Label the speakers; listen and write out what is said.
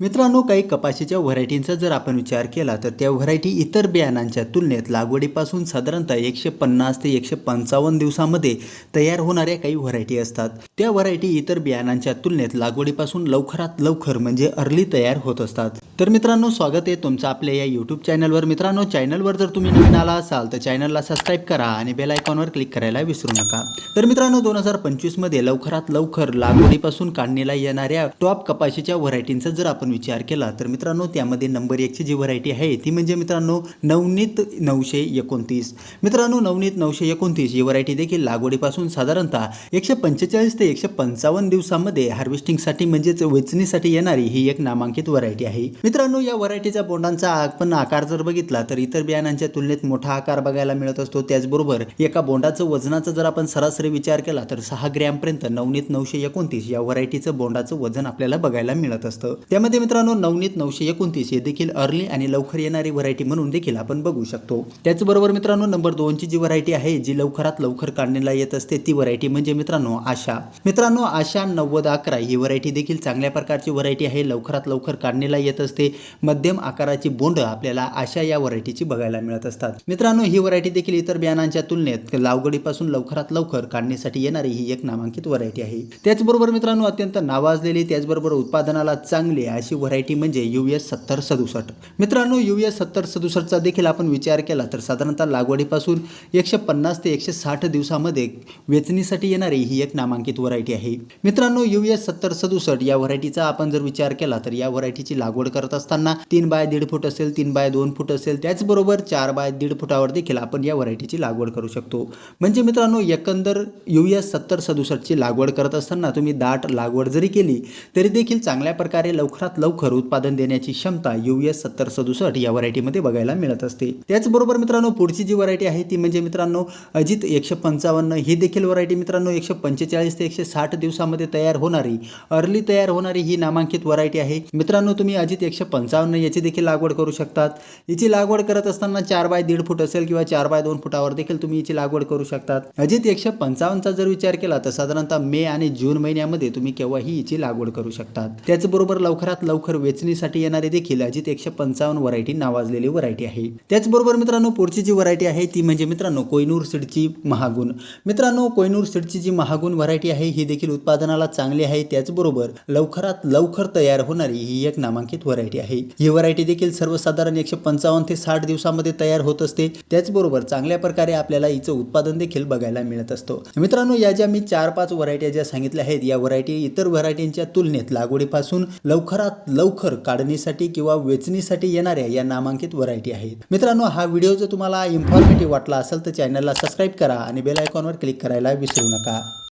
Speaker 1: मित्रांनो काही कपाशीच्या व्हरायटींचा जर आपण विचार केला तर त्या व्हरायटी इतर बियाणांच्या तुलनेत लागवडीपासून साधारणतः एकशे पन्नास ते एकशे पंचावन्न दिवसामध्ये तयार होणाऱ्या काही व्हरायटी असतात. त्या व्हरायटी इतर बियाणांच्या तुलनेत लागवडीपासून लवकरात लवकर म्हणजे अर्ली तयार होत असतात. तर मित्रांनो स्वागत आहे तुमचं आपल्या या यूट्यूब चॅनलवर मित्रांनो चॅनलवर जर तुम्ही नवीन आला असाल तर चॅनलला सबस्क्राईब करा आणि बेल आयकॉनवर क्लिक करायला विसरू नका. तर मित्रांनो दोन हजार पंचवीसमध्ये लवकरात लवकर लागवडीपासून काढणीला येणाऱ्या टॉप कपाशीच्या व्हरायटींचा जर आपण विचार केला तर मित्रांनो त्यामध्ये नंबर एकची जी व्हरायटी आहे ती म्हणजे मित्रांनो नवनीत नऊशे एकोणतीस. मित्रांनो नवनीत नऊशे एकोणतीस ही व्हरायटी देखील लागवडीपासून साधारणतः एकशे पंचेचाळीस ते एकशे पंचावन्न दिवसामध्ये हार्वेस्टिंगसाठी म्हणजेच वेचणीसाठी येणारी ही एक नामांकित व्हरायटी आहे. मित्रांनो या व्हरायटीच्या बोंडांचा आपण आकार जर बघितला तर इतर बियाणांच्या तुलनेत मोठा आकार बघायला मिळत असतो. त्याचबरोबर एका बोंडाचं वजनाचा जर आपण सरासरी विचार केला तर सहा ग्रॅमपर्यंत नवनीत नऊशे एकोणतीस या व्हरायटीचं बोंडाचं वजन आपल्याला बघायला मिळत असतं. त्यामध्ये मित्रांनो नवनीत नऊशे एकोणतीस हे देखील अर्ली आणि लवकर येणारी व्हरायटी म्हणून देखील आपण बघू शकतो. त्याचबरोबर मित्रांनो नंबर दोनची जी व्हरायटी आहे जी लवकरात लवकर काढणीला येत असते ती व्हरायटी म्हणजे मित्रांनो आशा. मित्रांनो आशा नव्वद अकरा ही व्हरायटी देखील चांगल्या प्रकारची व्हरायटी आहे लवकरात लवकर काढणीला येत असते. मध्यम आकाराची बोंड आपल्याला आशा या व्हरायटीची बघायला मिळत असतात. मित्रांनो ही व्हरायटी देखील इतर बियाणांच्या तुलनेत लावगडीपासून लवकरात लवकर काढण्यासाठी येणारी ही एक नामांकित व्हरायटी आहे. त्याचबरोबर मित्रांनो अत्यंत नावाजलेली त्याचबरोबर उत्पादनाला चांगली अशी व्हरायटी म्हणजे यू एस सत्तर सदुसष्ट. मित्रांनो यू एस सत्तर सदुसष्टचा देखील आपण विचार केला तर साधारणतः लागवडीपासून एकशे पन्नास ते एकशे साठ दिवसामध्ये वेचणीसाठी येणारी ही एक नामांकित व्हरायटी आहे. मित्रांनो यू एस सत्तर सदुसष्ट या व्हरायटीचा आपण जर विचार केला तर या व्हरायटीची लागवड करत असताना तीन बाय दीड फूट असेल तीन बाय दोन फूट असेल त्याचबरोबर चार बाय दीड फुटावर देखील आपण या व्हरायटीची लागवड करू शकतो. म्हणजे मित्रांनो एकंदर यू एस सत्तर सदुसष्टची लागवड करत असताना तुम्ही दाट लागवड जरी केली तरी देखील चांगल्या प्रकारे लवकरात लवकर उत्पादन देण्याची क्षमता यू एस सत्तर सदुसष्ट या व्हरायटीमध्ये बघायला मिळत असते. त्याचबरोबर मित्रांनो पुढची जी व्हरायटी आहे ती म्हणजे मित्रांनो अजित एकशे पंचावन्न. ही देखील व्हरायटी मित्रांनो एकशे पंचेचाळीस ते एकशे साठ दिवसामध्ये तयार होणारी अर्ली तयार होणारी ही नामांकित व्हरायटी आहे. मित्रांनो तुम्ही अजित एकशे पंचावन्न याची देखील लागवड करू शकतात. हिची लागवड करत असताना चार बाय दीड फूट असेल किंवा चार बाय दोन फुटावर देखील तुम्ही हिची लागवड करू शकतात. अजित एकशे पंचावन्नचा जर विचार केला तर साधारणतः मे आणि जून महिन्यामध्ये तुम्ही केव्हाही हिची लागवड करू शकतात. त्याचबरोबर लवकरात लवकर वेचणीसाठी येणारी देखील अजित एकशे पंचावन्न व्हरायटी नावाजलेली व्हरायटी आहे. त्याचबरोबर मित्रांनो पुढची जी व्हरायटी आहे ती म्हणजे मित्रांनो कोयनूर सीडची महागुण. मित्रांनो कोयनूर सीडची जी महागुण व्हरायटी आहे ही देखील उत्पादनाला चांगली आहे. त्याचबरोबर लवकरात लवकर तयार होणारी ही एक नामांकित व्हरायटी आहे. ही व्हरायटी देखील सर्वसाधारण एकशे पंचावन्न ते साठ दिवसामध्ये तयार होत असते. त्याचबरोबर चांगल्या प्रकारे आपल्याला हिचं उत्पादन देखील बघायला मिळत असतो. मित्रांनो या ज्या मी चार पाच व्हरायटी ज्या सांगितल्या आहेत या व्हरायटी इतर व्हरायटींच्या तुलनेत लागवडीपासून लवकरात लवकर काढणीसाठी किंवा वेचणीसाठी येणाऱ्या या नामांकित व्हरायटी आहेत. मित्रांनो हा व्हिडिओ जर तुम्हाला इन्फॉर्मेटिव्ह वाटला असेल तर चॅनलला सबस्क्राईब करा आणि बेल आयकॉनवर क्लिक करायला विसरू नका.